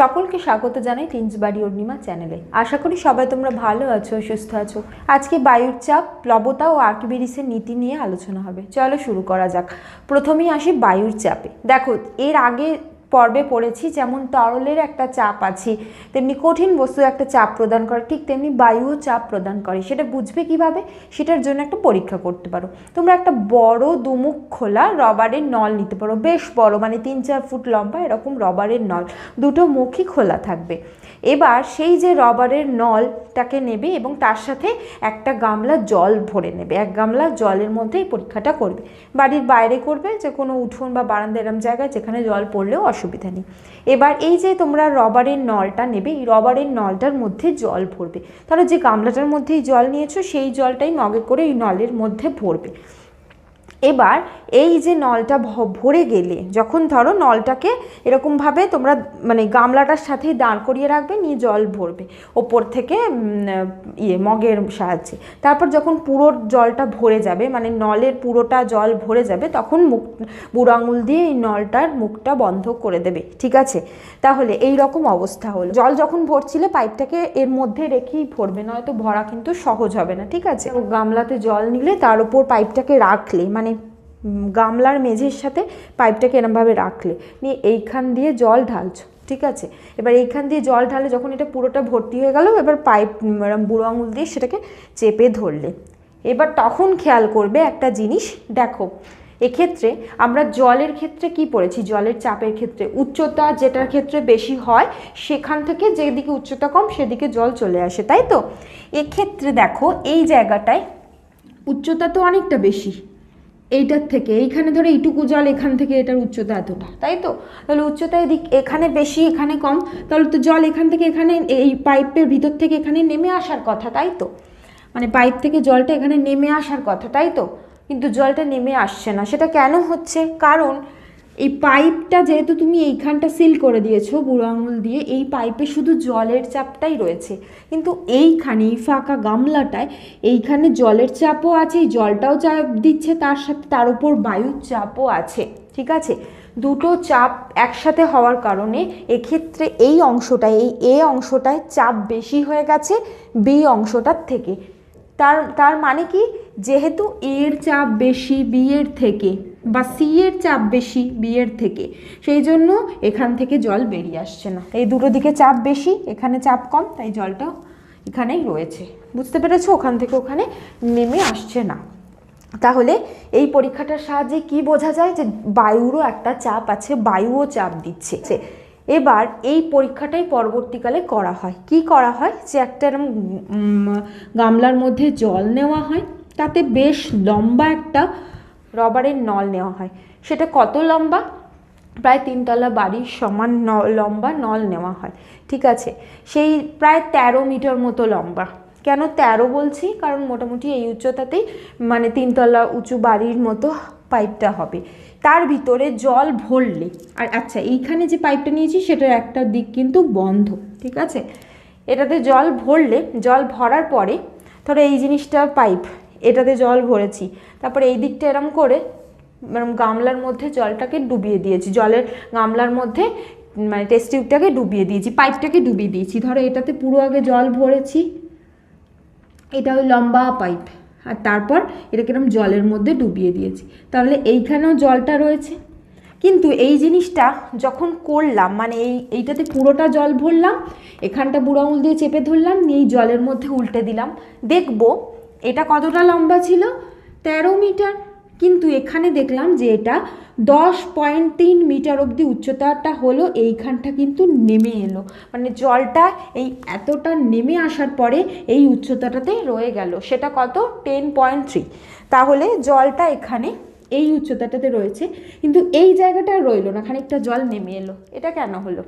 সকলকে স্বাগত জানাই তিনজবাড়ি অর্ণিমা চ্যানেলে আশা করি সবাই তোমরা ভালো আছো, সুস্থ আছো। আজকে বায়ুর চাপ, প্লবতা ও আর্কিবিরিসের নীতি নিয়ে আলোচনা হবে। চলো শুরু করা যাক। প্রথমেই আসি বায়ুর চাপে। দেখো, এর আগে পর্বে পড়েছি, যেমন তরলের একটা চাপ আছে, তেমনি কঠিন বস্তু একটা চাপ প্রদান করে, ঠিক তেমনি বায়ুও চাপ প্রদান করে। সেটা বুঝবে কীভাবে? সেটার জন্য একটা পরীক্ষা করতে পারো। তোমরা একটা বড় দুমুখ খোলা রবারের নল নিতে পারো। বেশ বড় মানে তিন চার ফুট লম্বা এরকম রবারের নল। দুটো মুখই খোলা থাকবে। এবার সেই যে রবারের নলটাকে নেবে এবং তার সাথে একটা গামলা জল ভরে নেবে। এক গামলা জলের মধ্যে এই পরীক্ষাটা করবে। বাড়ির বাইরে করবে যে কোনো উঠোন বা বারান্দা এরম জায়গায় যেখানে জল পড়লেও অসুবিধা নেই। এবার এই যে তোমরা রবারের নলটা নেবে, এই রবারের নলটার মধ্যে জল ভরবে। তাহলে যে গামলাটার মধ্যেই জল নিয়েছো, সেই জলটাই মগে করে এই নলের মধ্যে ভরবে। এবার এই যে নলটা ভরে গেলে, যখন ধরো নলটাকে এরকমভাবে তোমরা মানে গামলাটার সাথেই দাঁড় করিয়ে রাখবে, নিয়ে জল ভরবে, ওপর থেকে ইয়ে মগের সাহায্যে। তারপর যখন পুরো জলটা ভরে যাবে মানে নলের পুরোটা জল ভরে যাবে, তখন মুখ, বুড়ো আঙুল দিয়ে এই নলটার মুখটা বন্ধ করে দেবে, ঠিক আছে? তাহলে এই রকম অবস্থা হলো। জল যখন ভরছিলে, পাইপটাকে এর মধ্যে রেখেই ভরবে, নয়তো ভরা কিন্তু সহজ হবে না, ঠিক আছে? গামলাতে জল নিলে তার উপর পাইপটাকে রাখলে মানে গামলার মেঝের সাথে পাইপটাকে এরমভাবে রাখলে। নিয়ে এইখান দিয়ে জল ঢালছো, ঠিক আছে? এবার এইখান দিয়ে জল ঢালে যখন এটা পুরোটা ভর্তি হয়ে গেল, এবার পাইপ বুড়ো আঙুল দিয়ে সেটাকে চেপে ধরলে। এবার তখন খেয়াল করবে একটা জিনিস, দেখো, এক্ষেত্রে আমরা জলের ক্ষেত্রে কি পড়েছি? জলের চাপের ক্ষেত্রে। উচ্চতা যেটার ক্ষেত্রে বেশি হয়, সেখান থেকে যেদিকে উচ্চতা কম, সেদিকে জল চলে আসে, তাই তো? এক্ষেত্রে দেখো, এই জায়গাটায় উচ্চতা তো অনেকটা বেশি। এইটার থেকে, এইখানে ধরো এইটুকু জল, এখান থেকে এটার উচ্চতা এতটা তাই তো? তাহলে উচ্চতা এদিক এখানে বেশি, এখানে কম, তাহলে তো জল এখান থেকে এখানে, এই পাইপের ভিতর থেকে এখানে নেমে আসার কথা, তাই তো? মানে পাইপ থেকে জলটা এখানে নেমে আসার কথা, তাই তো? কিন্তু জলটা নেমে আসছে না। সেটা কেন হচ্ছে? কারণ এই পাইপটা যেহেতু তুমি এইখানটা সিল করে দিয়েছ বুড়ো আঙুল দিয়ে, এই পাইপে শুধু জলের চাপটাই রয়েছে। কিন্তু এইখানে, এই ফাঁকা গামলাটায়, এইখানে জলের চাপও আছে, এই জলটাও চাপ দিচ্ছে তার সাথে, তার উপর বায়ুর চাপও আছে, ঠিক আছে? দুটো চাপ একসাথে হওয়ার কারণে এক্ষেত্রে এই অংশটায়, এই এ অংশটায় চাপ বেশি হয়ে গেছে, বি অংশটার থেকে। তার তার মানে কি? যেহেতু এর চাপ বেশি, বি এর থেকে বা সি এর চাপ বেশি, বি এর থেকে। সেই জন্য এখান থেকে জল বেরিয়ে আসছে না। এই দুটো দিকে চাপ বেশি, এখানে চাপ কম, তাই জলটা এখানেই রয়েছে। বুঝতে পেরেছ? ওখান থেকে ওখানে নেমে আসছে না। তাহলে এই পরীক্ষাটার সাহায্যে কি বোঝা যায়? যে বায়ুরও একটা চাপ আছে, বায়ুও চাপ দিচ্ছে। এবার এই পরীক্ষাটাই পরবর্তীকালে করা হয়। কি করা হয়? যে একটা এরম গামলার মধ্যে জল নেওয়া হয়। তাতে বেশ লম্বা একটা রবারের নল নেওয়া হয়। সেটা কত লম্বা? প্রায় তিনতলা বাড়ির সমান ন- লম্বা নল নেওয়া হয়। ঠিক আছে? সেই প্রায় তেরো মিটার মতো লম্বা। কেন তেরো বলছি? কারণ মোটামুটি এই উচ্চতাতেই মানে তিনতলা উঁচু বাড়ির মতো পাইপটা হবে। তার ভিতরে জল ভরলে। আর আচ্ছা এইখানে যে পাইপটা নিয়েছি, সেটার একটা দিক কিন্তু বন্ধ। ঠিক আছে? এটাতে জল ভরলে, জল ভরার পরে, ধরো এই জিনিসটা পাইপ এটাতে জল ভরেছি। তারপরে এই দিকটা এরম করে, এরম গামলার মধ্যে জলটাকে ডুবিয়ে দিয়েছি। জলের গামলার মধ্যে মানে টেস্ট টিউবটাকে ডুবিয়ে দিয়েছি পাইপটাকে ডুবিয়ে দিয়েছি। ধরো এটাতে পুরো আগে জল ভরেছি, এটা ওই লম্বা পাইপ আর তারপর এটাকে এরকম জলের মধ্যে ডুবিয়ে দিয়েছি। তাহলে এইখানেও জলটা রয়েছে। কিন্তু এই জিনিসটা যখন করলাম মানে এই, এইটাতে পুরোটা জল ভরলাম, এখানটা বুড়ো আঙুল দিয়ে চেপে ধরলাম, নিয়ে এই জলের মধ্যে উল্টে দিলাম। দেখব এটা কতটা লম্বা ছিল? তেরো মিটার। কিন্তু এখানে দেখলাম যে এটা দশ পয়েন্ট তিন মিটার অবধি উচ্চতাটা হলো, এইখানটা কিন্তু নেমে এলো। মানে জলটা এই এতটা নেমে আসার পরে এই উচ্চতাটাতেই রয়ে গেল। সেটা কত? Ten point three. তাহলে জলটা এখানে এই উচ্চতাটাতে রয়েছে। কিন্তু এই জায়গাটা রইল না, খানিকটা জল নেমে এলো। এটা কেন হলো?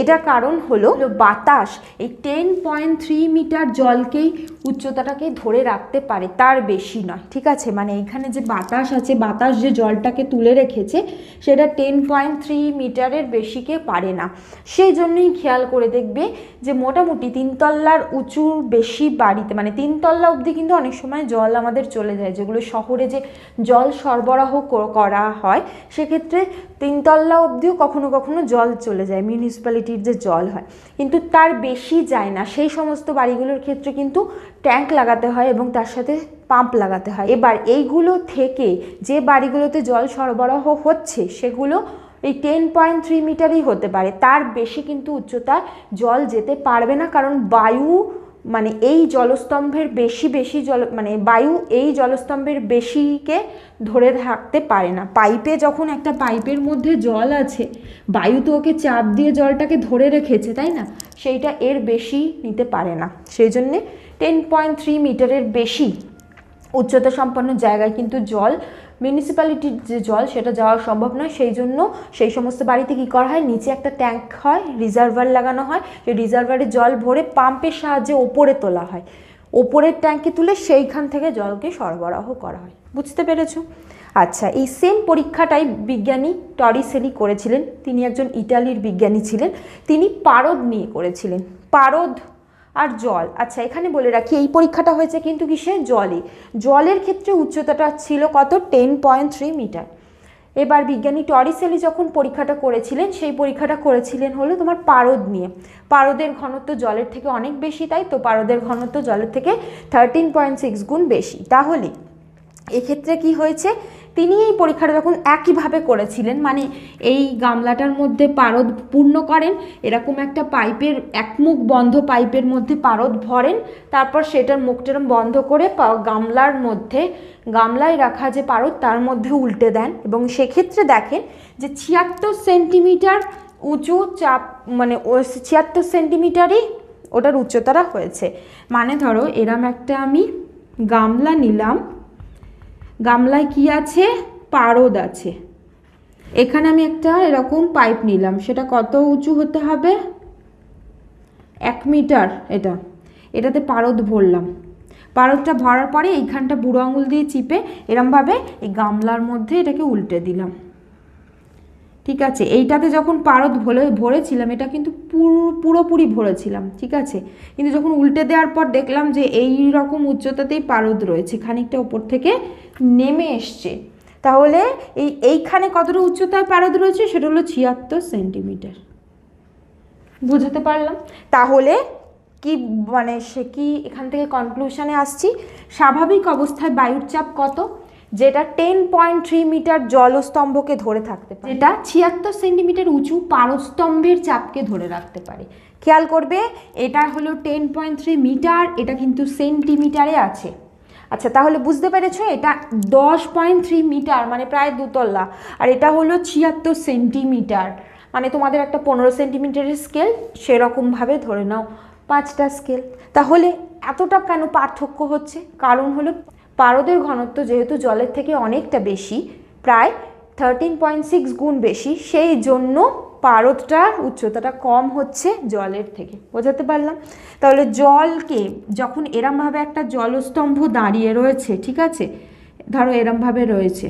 এটা কারণ হলো বাতাস। এই টেন পয়েন্ট থ্রি মিটার জলকেই উচ্চতাটাকে ধরে রাখতে পারে, তার বেশি নয়, ঠিক আছে? মানে এখানে যে বাতাস আছে, বাতাস যে জলটাকে তুলে রেখেছে, সেটা টেন পয়েন্ট থ্রি মিটারের বেশিকে পারে না। সেই জন্যই খেয়াল করে দেখবে যে মোটামুটি তিনতলার উঁচুর বেশি বাড়িতে মানে তিনতলা অবধি কিন্তু অনেক সময় জল আমাদের চলে যায়, যেগুলো শহরে যে জল সরবরাহ করা হয়, সেক্ষেত্রে তিনতলা অবধিও কখনো কখনো জল চলে যায়। মিউনিসিপ্যালিটি মিউনিসিপ্যালিটির যে জল হয়। কিন্তু তার বেশি যায় না। সেই সমস্ত বাড়িগুলোর ক্ষেত্রে কিন্তু ট্যাঙ্ক লাগাতে হয় এবং তার সাথে পাম্প লাগাতে হয়। এবার এইগুলো থেকে যে বাড়িগুলোতে জল সরবরাহ হচ্ছে, সেগুলো এই টেন পয়েন্ট থ্রি মিটারই হতে পারে। তার বেশি কিন্তু উচ্চতায় জল যেতে পারবে না, কারণ বায়ু মানে এই জলস্তম্ভের বেশি বেশি জল মানে বায়ু এই জলস্তম্ভের বেশিকে ধরে থাকতে পারে না। পাইপে যখন একটা পাইপের মধ্যে জল আছে, বায়ু তো ওকে চাপ দিয়ে জলটাকে ধরে রেখেছে, তাই না? সেইটা এর বেশি নিতে পারে না। সেই জন্যে টেন পয়েন্ট থ্রি মিটারের বেশি উচ্চতা সম্পন্ন জায়গায় কিন্তু জল মিউনিসিপ্যালিটির যে জল সেটা যাওয়া সম্ভব নয়, সেই জন্য সেই সমস্ত বাড়িতে কী করা হয়? নিচে একটা ট্যাঙ্ক হয় রিজার্ভার লাগানো হয়, সেই রিজার্ভারে জল ভরে পাম্পের সাহায্যে ওপরে তোলা হয়। ওপরের ট্যাঙ্কে তুলে সেইখান থেকে জলকে সরবরাহ করা হয়। বুঝতে পেরেছ? আচ্ছা এই সেম পরীক্ষাটাই বিজ্ঞানী টরিসেলি করেছিলেন। তিনি একজন ইটালির বিজ্ঞানী ছিলেন। তিনি পারদ নিয়ে করেছিলেন। পারদ আর জল। আচ্ছা এখানে বলে রাখি, এই পরীক্ষাটা হয়েছে কিন্তু কিসে জলে জলের ক্ষেত্রে উচ্চতাটা ছিল কত? টেন পয়েন্ট থ্রি মিটার এবার বিজ্ঞানী টরিসেলি যখন পরীক্ষাটা করেছিলেন, সেই পরীক্ষাটা করেছিলেন হলো তোমার পারদ নিয়ে। পারদের ঘনত্ব জলের থেকে অনেক বেশি, তাই তো? পারদের ঘনত্ব জলের থেকে থার্টিন পয়েন্ট সিক্স গুণ বেশি। তাহলে এক্ষেত্রে কি হয়েছে? তিনি এই পরীক্ষাটা যখন একইভাবে করেছিলেন মানে এই গামলাটার মধ্যে পারদ পূর্ণ করেন, এরকম একটা পাইপের, একমুখ বন্ধ পাইপের মধ্যে পারদ ভরেন, তারপর সেটার মুখটা বন্ধ করে গামলার মধ্যে, গামলায় রাখা যে পারদ, তার মধ্যে উল্টে দেন। এবং সেক্ষেত্রে দেখেন যে ছিয়াত্তর সেন্টিমিটার উঁচু চাপ মানে ছিয়াত্তর সেন্টিমিটারই ওটার উচ্চতাটা হয়েছে। মানে ধরো, এরম একটা আমি গামলা নিলাম গামলায় কি আছে? পারদ আছে। এখানে আমি একটা এরকম পাইপ নিলাম। সেটা কত উঁচু হতে হবে? এক মিটার এটা। এটাতে পারদ ভরলাম। পারদটা ভরার পরে এইখানটা বুড়ো আঙুল দিয়ে চিপে এরমভাবে এই গামলার মধ্যে এটাকে উল্টে দিলাম। ঠিক আছে, এইটাতে যখন পারদ ভরে ভরেছিলাম, এটা কিন্তু পুরো, পুরোপুরি ভরেছিলাম, ঠিক আছে? কিন্তু যখন উল্টে দেওয়ার পর দেখলাম যে এই রকম উচ্চতাতেই পারদ রয়েছে, খানিকটা ওপর থেকে নেমে এসছে। তাহলে এই এইখানে কতটা উচ্চতায় পারদ রয়েছে সেটা হলো ছিয়াত্তর সেন্টিমিটার। বুঝতে পারলাম? তাহলে কি মানে সে কি এখান থেকে কনক্লুশনে আসছি? স্বাভাবিক অবস্থায় বায়ুর চাপ কত? যেটা টেন পয়েন্ট থ্রি মিটার জলস্তম্ভকে ধরে থাকতে পারে। যেটা ছিয়াত্তর সেন্টিমিটার উঁচু পারস্তম্ভের চাপকে ধরে রাখতে পারে। খেয়াল করবে, এটা হলো টেন পয়েন্ট থ্রি মিটার এটা কিন্তু সেন্টিমিটারে আছে। আচ্ছা তাহলে বুঝতে পেরেছ, এটা দশ পয়েন্ট থ্রি মিটার মানে প্রায় দুতলা, আর এটা হলো ছিয়াত্তর সেন্টিমিটার মানে তোমাদের একটা পনেরো সেন্টিমিটারের স্কেল সেরকমভাবে ধরে নাও, পাঁচটা স্কেল তাহলে এতটা কেন পার্থক্য হচ্ছে? কারণ হলো পারদের ঘনত্ব যেহেতু জলের থেকে অনেকটা বেশি, প্রায় থার্টিন পয়েন্ট সিক্স গুণ বেশি, সেই জন্য পারদটার উচ্চতাটা কম হচ্ছে জলের থেকে। বোঝাতে পারলাম? তাহলে জলকে যখন এরমভাবে একটা জলস্তম্ভ দাঁড়িয়ে রয়েছে, ঠিক আছে? ধরো এরমভাবে রয়েছে।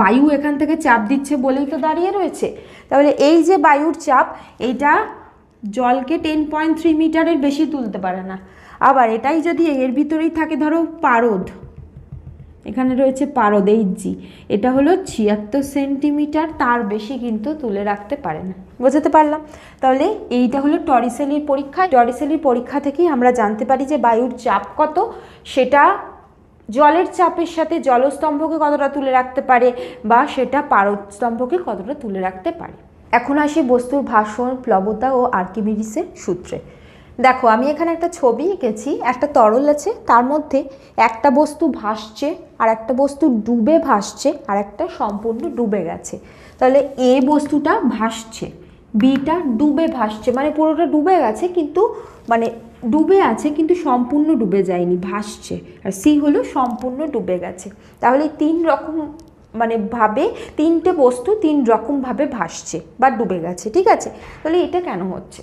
বায়ু এখান থেকে চাপ দিচ্ছে বলেই তো দাঁড়িয়ে রয়েছে। তাহলে এই যে বায়ুর চাপ, এইটা জলকে টেন পয়েন্ট থ্রি মিটারের বেশি তুলতে পারে না। আবার এটাই যদি এর ভিতরেই থাকে, ধরো পারদ এখানে রয়েছে পারদ এইচ জি এটা হলো ছিয়াত্তর সেন্টিমিটার, তার বেশি কিন্তু তুলে রাখতে পারে না। বোঝাতে পারলাম? তাহলে এইটা হলো টরিসেলির পরীক্ষা। টরিসেলির পরীক্ষা থেকেই আমরা জানতে পারি যে বায়ুর চাপ কত। সেটা জলের চাপের সাথে জলস্তম্ভকে কতটা তুলে রাখতে পারে বা সেটা পারস্তম্ভকে কতটা তুলে রাখতে পারে। এখন আসি বস্তুর ভাষণ, প্লবতা ও আর্কিমিডিসের সূত্রে। দেখো, আমি এখানে একটা ছবি এঁকেছি, একটা তরল আছে, তার মধ্যে একটা বস্তু ভাসছে আর একটা বস্তু ডুবে ভাসছে আর একটা সম্পূর্ণ ডুবে গেছে। তাহলে এ বস্তুটা ভাসছে, বিটা ডুবে ভাসছে মানে পুরোটা ডুবে গেছে কিন্তু মানে ডুবে আছে কিন্তু সম্পূর্ণ ডুবে যায়নি, ভাসছে। আর সি হলো সম্পূর্ণ ডুবে গেছে। তাহলে তিন রকম মানে ভাবে, তিনটে বস্তু তিন রকমভাবে ভাসছে বা ডুবে গেছে, ঠিক আছে? তাহলে এটা কেন হচ্ছে?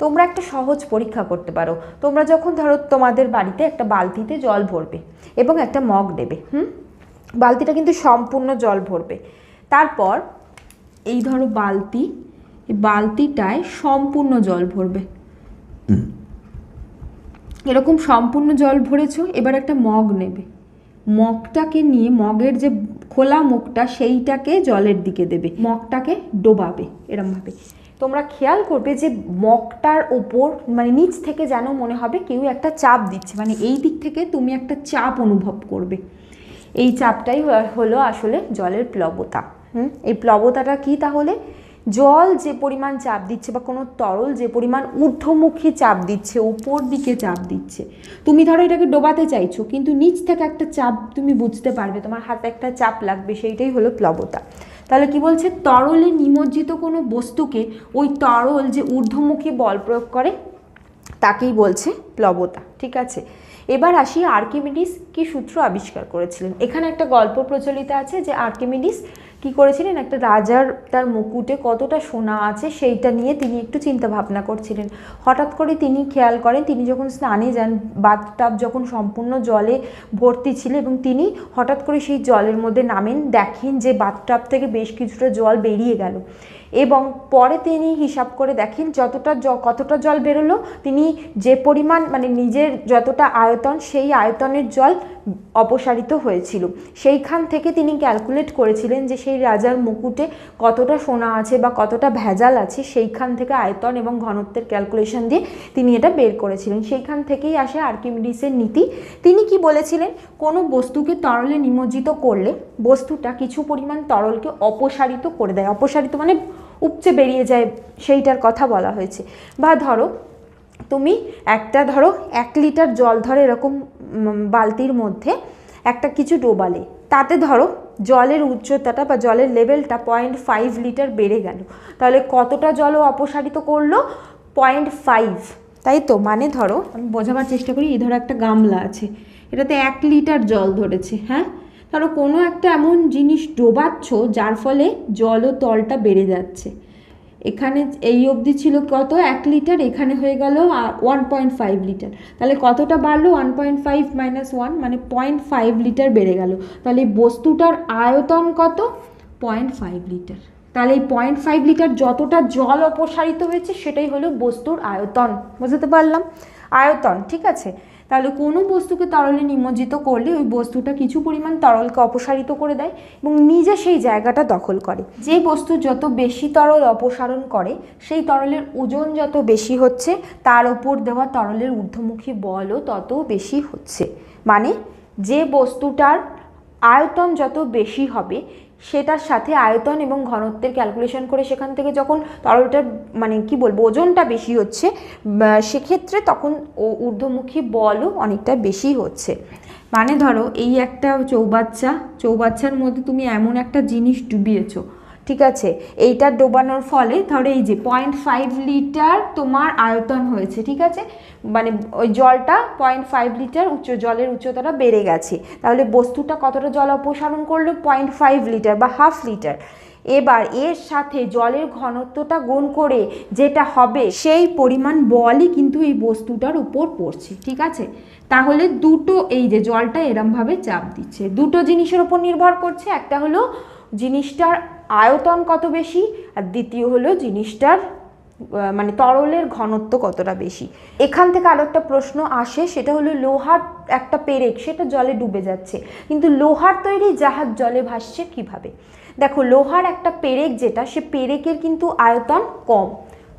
তোমরা একটা সহজ পরীক্ষা করতে পারো। তোমরা যখন ধরো তোমাদের বাড়িতে একটা বালতিতে জল ভরবে এবং একটা মগ দেবে হুম? বালতিটা কিন্তু সম্পূর্ণ জল ভরবে। তারপর এই ধরো বালতি বালতিটায় সম্পূর্ণ জল ভরবে। এরকম সম্পূর্ণ জল ভরেছো এবার একটা মগ নেবে। মগটাকে নিয়ে মগের যে খোলা মুখটা সেইটাকে জলের দিকে দেবে। মগটাকে ডোবাবে এরমভাবে। তোমরা খেয়াল করবে যে মগটার ওপর মানে নিচ থেকে যেন মনে হবে কেউ একটা চাপ দিচ্ছে। মানে এই দিক থেকে তুমি একটা চাপ অনুভব করবে। এই চাপটাই হলো আসলে জলের প্লবতা। হুম? এই প্লবতাটা কি তাহলে? জল যে পরিমাণ চাপ দিচ্ছে বা কোনো তরল যে পরিমাণ ঊর্ধ্বমুখী চাপ দিচ্ছে, উপর দিকে চাপ দিচ্ছে। তুমি ধরো এটাকে ডোবাতে চাইছো, কিন্তু নিচ থেকে একটা চাপ তুমি বুঝতে পারবে, তোমার হাতে একটা চাপ লাগবে, সেইটাই হলো প্লবতা। তাহলে কি বলছে? তরলে নিমজ্জিত কোনো বস্তুকে ওই তরল যে ঊর্ধ্বমুখী বল প্রয়োগ করে, তাকেই বলছে প্লবতা। ঠিক আছে? এবার আসি আর্কিমিডিস কি সূত্র আবিষ্কার করেছিলেন। এখানে একটা গল্প প্রচলিত আছে যে আর্কিমিডিস কি করেছিলেন? একটা রাজার তার মুকুটে কতটা সোনা আছে সেইটা নিয়ে তিনি একটু চিন্তা ভাবনা করছিলেন। হঠাৎ করে তিনি খেয়াল করেন, তিনি যখন স্নানে যান বাথটাব যখন সম্পূর্ণ জলে ভর্তি ছিল এবং তিনি হঠাৎ করে সেই জলের মধ্যে নামেন, দেখেন যে বাথটাব থেকে বেশ কিছুটা জল বেরিয়ে গেল। এবং পরে তিনি হিসাব করে দেখেন যতটা জ- কতটা জল বেরোলো, তিনি যে পরিমাণ মানে নিজের যতটা আয়তন, সেই আয়তনের জল অপসারিত হয়েছিল। সেইখান থেকে তিনি ক্যালকুলেট করেছিলেন যে সেই রাজার মুকুটে কতটা সোনা আছে বা কতটা ভেজাল আছে, সেইখান থেকে আয়তন এবং ঘনত্বের ক্যালকুলেশন দিয়ে তিনি এটা বের করেছিলেন। সেইখান থেকেই আসে আর্কিমিডিসের নীতি। তিনি কি বলেছিলেন? কোনো বস্তুকে তরলে নিমজ্জিত করলে বস্তুটা কিছু পরিমাণ তরলকে অপসারিত করে দেয়। অপসারিত মানে উপচে বেরিয়ে যায়, সেইটার কথা বলা হয়েছে। বা ধরো, তুমি একটা ধরো, এক লিটার জল ধরে এরকম বালতির মধ্যে একটা কিছু ডোবালে। তাতে ধরো, জলের উচ্চতাটা বা জলের লেভেলটা পয়েন্ট ফাইভ লিটার বেড়ে গেল। তাহলে কতটা জল অপসারিত করল? পয়েন্ট ফাইভ তাই তো? মানে ধরো, আমি বোঝাবার চেষ্টা করি, এই ধরো একটা গামলা আছে। এটাতে এক লিটার জল ধরেছে হ্যাঁ? ধরো কোনো একটা এমন জিনিস ডোবাচ্ছ যার ফলে জল ও তলটা বেড়ে যাচ্ছে। এখানে এই অবধি ছিল কত? এক লিটার, এখানে হয়ে গেল ওয়ান পয়েন্ট ফাইভ লিটার। তাহলে কতটা বাড়লো? One point five minus one মানে পয়েন্ট ফাইভ লিটার বেড়ে গেল। তাহলে বস্তুটার আয়তন কত? Point five litre. তাহলে এই পয়েন্ট ফাইভ লিটার যতটা জল অপসারিত হয়েছে, সেটাই হলো বস্তুর আয়তন। বুঝতে পারলাম? আয়তন, ঠিক আছে? তাহলে কোনো বস্তুকে তরলে নিমজ্জিত করলে ওই বস্তুটা কিছু পরিমাণ তরলকে অপসারিত করে দেয় এবং নিজে সেই জায়গাটা দখল করে। যে বস্তু যত বেশি তরল অপসারণ করে, সেই তরলের ওজন যত বেশি হচ্ছে, তার ওপর দেওয়া তরলের ঊর্ধ্বমুখী বলও তত বেশি হচ্ছে। মানে যে বস্তুটার আয়তন যত বেশি হবে সেটার সাথে আয়তন এবং ঘনত্বের ক্যালকুলেশন করে সেখান থেকে যখন তরলটার মানে কি বলব, ওজনটা বেশি হচ্ছে সেক্ষেত্রে তখন ঊর্ধ্বমুখী বলও অনেকটা বেশি হচ্ছে। মানে ধরো, এই একটা চৌবাচ্চা, চৌবাচ্চার মধ্যে তুমি এমন একটা জিনিস ডুবিয়েছো ঠিক আছে? এইটা ডোবানোর ফলে ধরো এই যে পয়েন্ট ফাইভ লিটার তোমার আয়তন হয়েছে, ঠিক আছে? মানে ওই জলটা পয়েন্ট ফাইভ লিটার উচ্চ, জলের উচ্চতাটা বেড়ে গেছে। তাহলে বস্তুটা কতটা জল অপসারণ করল? পয়েন্ট ফাইভ লিটার বা হাফ লিটার এবার এর সাথে জলের ঘনত্বটা গুণ করে যেটা হবে, সেই পরিমাণ বলই কিন্তু এই বস্তুটার উপর পড়ছে, ঠিক আছে? তাহলে দুটো এই যে জলটা এরমভাবে চাপ দিচ্ছে। দুটো জিনিসের উপর নির্ভর করছে। একটা হলো জিনিসটার আয়তন কত বেশি? আর দ্বিতীয় হলো জিনিসটার মানে তরলের ঘনত্ব কতটা বেশি? এখান থেকে আরও একটা প্রশ্ন আসে, সেটা হলো লোহার একটা পেরেক, সেটা জলে ডুবে যাচ্ছে। কিন্তু লোহার তৈরি জাহাজ জলে ভাসছে কীভাবে? দেখো, লোহার একটা পেরেক যেটা, সে পেরেকের কিন্তু আয়তন কম।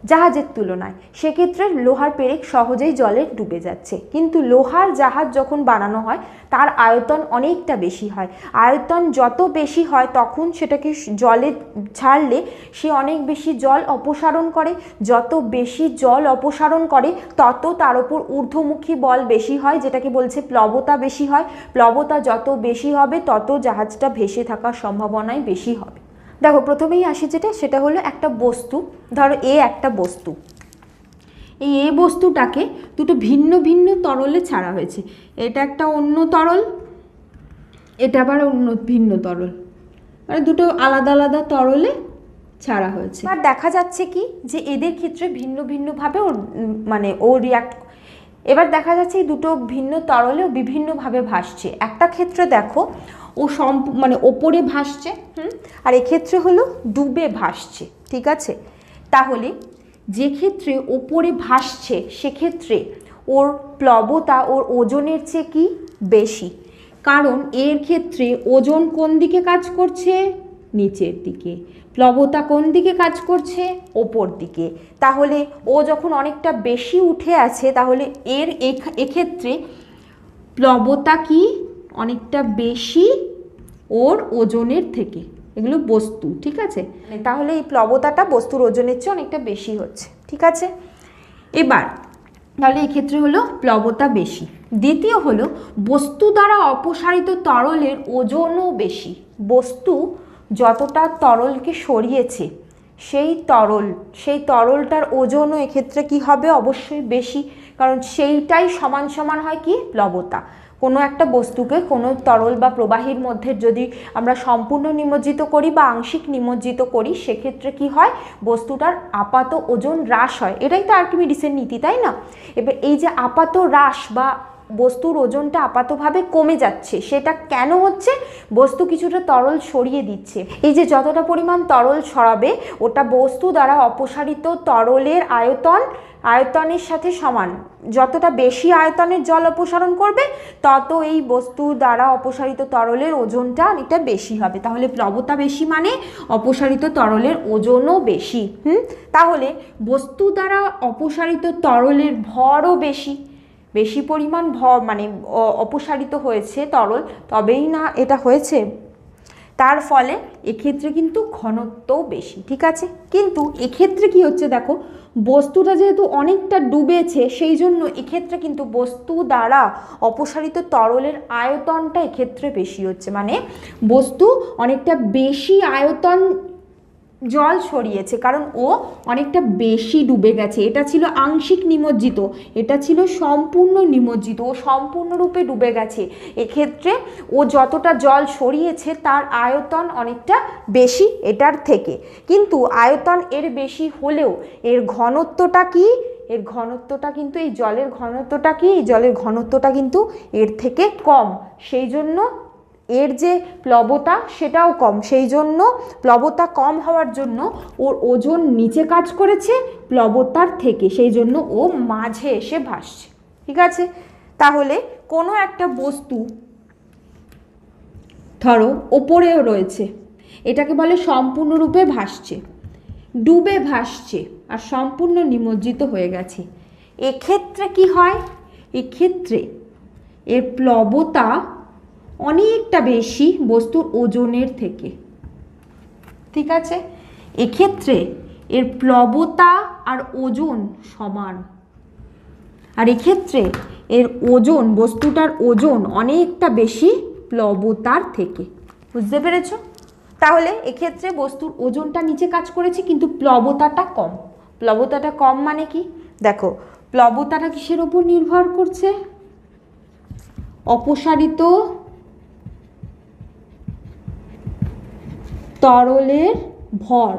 জাহাজের তুলনায়। সেক্ষেত্রে লোহার পেরেক সহজেই জলে ডুবে যাচ্ছে। কিন্তু লোহার জাহাজ যখন বানানো হয়, তার আয়তন অনেকটা বেশি হয়। আয়তন যত বেশি হয় তখন সেটাকে জলে ছাড়লে সে অনেক বেশি জল অপসারণ করে। যত বেশি জল অপসারণ করে, তত তার উপর ঊর্ধ্বমুখী বল বেশি হয়, যেটাকে বলছে প্লবতা বেশি হয়। প্লবতা যত বেশি হবে, তত জাহাজটা ভেসে থাকার সম্ভাবনাই বেশি হবে। দেখো, প্রথমেই আসি যেটা, সেটা হলো একটা বস্তু। ধরো এ একটা বস্তু। এই এ বস্তুটাকে দুটো ভিন্ন ভিন্ন তরলে ছাড়া হয়েছে। এটা একটা অন্য তরল, এটা আবার অন্য ভিন্ন তরল। মানে দুটো আলাদা আলাদা তরলে ছাড়া হয়েছে। আর দেখা যাচ্ছে কি, যে এদের ক্ষেত্রে ভিন্ন ভিন্নভাবে ওর মানে ও রিয়াক্ট এবার দেখা যাচ্ছে এই দুটো ভিন্ন তরলেও বিভিন্নভাবে ভাসছে। একটা ক্ষেত্রে দেখো ও সম্প মানে ওপরে ভাসছে, হুম? আর এক্ষেত্রে হলো ডুবে ভাসছে, ঠিক আছে? তাহলে যে ক্ষেত্রে ওপরে ভাসছে, সেক্ষেত্রে ওর প্লবতা, ওর ওজনের চেয়ে কি? বেশি। কারণ এর ক্ষেত্রে ওজন কোন দিকে কাজ করছে? নিচের দিকে। প্লবতা কোন দিকে কাজ করছে? ওপর দিকে। তাহলে ও যখন অনেকটা বেশি উঠে আছে, তাহলে এর এক্ষেত্রে প্লবতা কি? অনেকটা বেশি ওর ওজনের থেকে। এগুলো বস্তু, ঠিক আছে? তাহলে এই প্লবতাটা বস্তুর ওজনের চেয়ে অনেকটা বেশি হচ্ছে, ঠিক আছে? এবার, তাহলে এক্ষেত্রে হলো প্লবতা বেশি। দ্বিতীয় হলো, বস্তু দ্বারা অপসারিত তরলের ওজনও বেশি। বস্তু যতটা তরলকে সরিয়েছে, সেই তরল, সেই তরলটার ওজনও এক্ষেত্রে কি হবে? অবশ্যই বেশি, কারণ সেইটাই সমান সমান হয় কি? প্লবতা। কোনো একটা বস্তুকে কোনো তরল বা প্রবাহীর মধ্যে যদি আমরা সম্পূর্ণ নিমজ্জিত করি বা আংশিক নিমজ্জিত করি, সেক্ষেত্রে কি হয়? বস্তুটার আপাত ওজন হ্রাস হয়। এটাই তো আর্কিমিডিসের নীতি, তাই না? এবার এই যে আপাত হ্রাস বা বস্তুর ওজনটা আপাতভাবে কমে যাচ্ছে, সেটা কেন হচ্ছে? বস্তু কিছুটা তরল সরিয়ে দিচ্ছে। এই যে যতটা পরিমাণ তরল সরাবে, ওটা বস্তু দ্বারা অপসারিত তরলের আয়তন আয়তনের সাথে সমান। যতটা বেশি আয়তনের জল অপসারণ করবে, তত এই বস্তু দ্বারা অপসারিত তরলের ওজনটা অনেকটা বেশি হবে। তাহলে প্লবতা বেশি মানে অপসারিত তরলের ওজনও বেশি। হুম? তাহলে বস্তু দ্বারা অপসারিত তরলের ভরও বেশি। বেশি পরিমাণ ভ মানে অপসারিত হয়েছে তরল, তবেই না এটা হয়েছে? তার ফলে এক্ষেত্রে কিন্তু ঘনত্বও বেশি, ঠিক আছে? কিন্তু এক্ষেত্রে কি হচ্ছে দেখো, বস্তুটা যেহেতু অনেকটা ডুবেছে, সেই জন্য এক্ষেত্রে কিন্তু বস্তু দ্বারা অপসারিত তরলের আয়তনটা এক্ষেত্রে বেশি হচ্ছে। মানে বস্তু অনেকটা বেশি আয়তন জল ছড়িয়েছে, কারণ ও অনেকটা বেশি ডুবে গেছে। এটা ছিল আংশিক নিমজ্জিত, এটা ছিল সম্পূর্ণ নিমজ্জিত, ও সম্পূর্ণরূপে ডুবে গেছে। এক্ষেত্রে ও যতটা জল সরিয়েছে তার আয়তন অনেকটা বেশি এটার থেকে। কিন্তু আয়তন এর বেশি হলেও এর ঘনত্বটা কি? এর ঘনত্বটা কিন্তু, এই জলের ঘনত্বটা কি? এই জলের ঘনত্বটা কিন্তু এর থেকে কম। সেই জন্য এর যে প্লবতা সেটাও কম। সেই জন্য প্লবতা কম হওয়ার জন্য ওর ওজন নিচে কাজ করেছে প্লবতার থেকে। সেই জন্য ও মাঝে এসে ভাসছে। ঠিক আছে? তাহলে কোনো একটা বস্তু ধরো ওপরেও রয়েছে। এটাকে বলে সম্পূর্ণরূপে ভাসছে। ডুবে ভাসছে আর সম্পূর্ণ নিমজ্জিত হয়ে গেছে। এক্ষেত্রে কি হয়? এক্ষেত্রে এর প্লবতা অনেকটা বেশি বস্তুর ওজনের থেকে। ঠিক আছে? এক্ষেত্রে এর প্লবতা আর ওজন সমান। আর এক্ষেত্রে এর ওজন, বস্তুটার ওজন অনেকটা বেশি প্লবতার থেকে। বুঝতে পেরেছ? তাহলে এক্ষেত্রে বস্তুর ওজনটা নিচে কাজ করেছে, কিন্তু প্লবতাটা কম। প্লবতাটা কম মানে কি? দেখো, প্লবতাটা কিসের ওপর নির্ভর করছে? অপসারিত তরলের ভর।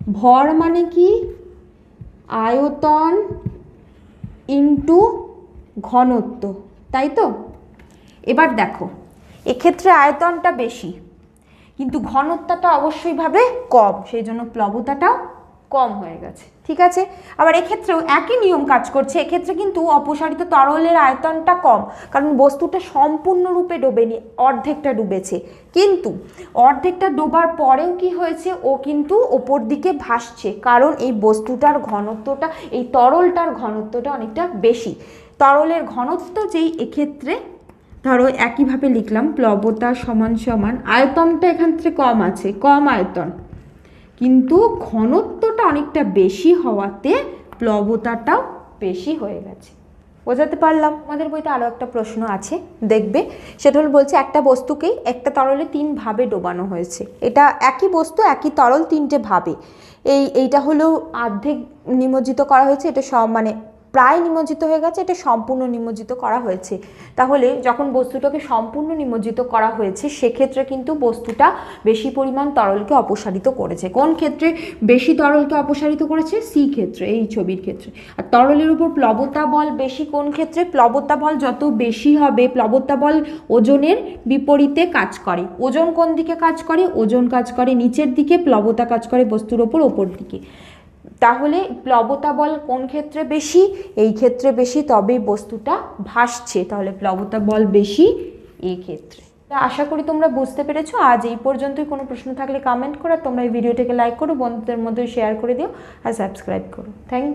ভর মানে কি? আয়তন ইন্টু ঘনত্ব, তাই তো? এবার দেখো, এক্ষেত্রে আয়তনটা বেশি, কিন্তু ঘনত্বটা অবশ্যইভাবে কম, সেই জন্য প্লবতাটাও কম হয়ে গেছে, ঠিক আছে? আবার এক্ষেত্রেও একই নিয়ম কাজ করছে, এক্ষেত্রে কিন্তু অপসারিত তরলের আয়তনটা কম, কারণ বস্তুটা সম্পূর্ণরূপে ডোবেনি, অর্ধেকটা ডুবেছে। কিন্তু অর্ধেকটা ডোবার পরেও কি হয়েছে? ও কিন্তু ওপর দিকে ভাসছে, কারণ এই বস্তুটার ঘনত্বটা, এই তরলটার ঘনত্বটা অনেকটা বেশি। তরলের ঘনত্ব যেই এক্ষেত্রে, ধরো একইভাবে লিখলাম, প্লবতা সমান সমান, আয়তনটা এখান থেকে কম আছে, কম আয়তন। কিন্তু ঘনত্বটা অনেকটা বেশি হওয়াতে প্লবতাটাও বেশি হয়ে গেছে। বোঝাতে পারলাম? আমাদের বইতে আরও একটা প্রশ্ন আছে, দেখবে। সেটা হল বলছে, একটা বস্তুকেই একটা তরলে তিন ভাবে ডোবানো হয়েছে। এটা একই বস্তু, একই তরল তিনটে ভাবে। এই, এইটা হলো আর্ধেক নিমজ্জিত করা হয়েছে, এটা সব মানে প্রায় নিমজ্জিত হয়ে গেছে, এটা সম্পূর্ণ নিমজ্জিত করা হয়েছে। তাহলে যখন বস্তুটাকে সম্পূর্ণ নিমজ্জিত করা হয়েছে, সেক্ষেত্রে কিন্তু বস্তুটা বেশি পরিমাণ তরলকে অপসারিত করেছে। কোন ক্ষেত্রে বেশি তরলকে অপসারিত করেছে? সি ক্ষেত্রে, এই ছবির ক্ষেত্রে। আর তরলের উপর প্লবতা বল বেশি কোন ক্ষেত্রে? প্লবতা বল যত বেশি হবে, প্লবতা বল ওজনের বিপরীতে কাজ করে। ওজন কোন দিকে কাজ করে? ওজন কাজ করে নিচের দিকে, প্লবতা কাজ করে বস্তুর ওপর ওপর দিকে। তাহলে প্লবতা বল কোন ক্ষেত্রে বেশি? এই ক্ষেত্রে বেশি, তবেই বস্তুটা ভাসছে। তাহলে প্লবতা বল বেশি এই ক্ষেত্রে। আশা করি তোমরা বুঝতে পেরেছ। আজ এই পর্যন্তই। কোনো প্রশ্ন থাকলে কমেন্ট করো তোমরা এই ভিডিওটাকে লাইক করো, বন্ধুদের মধ্যে শেয়ার করে দিও আর সাবস্ক্রাইব করো। Thank you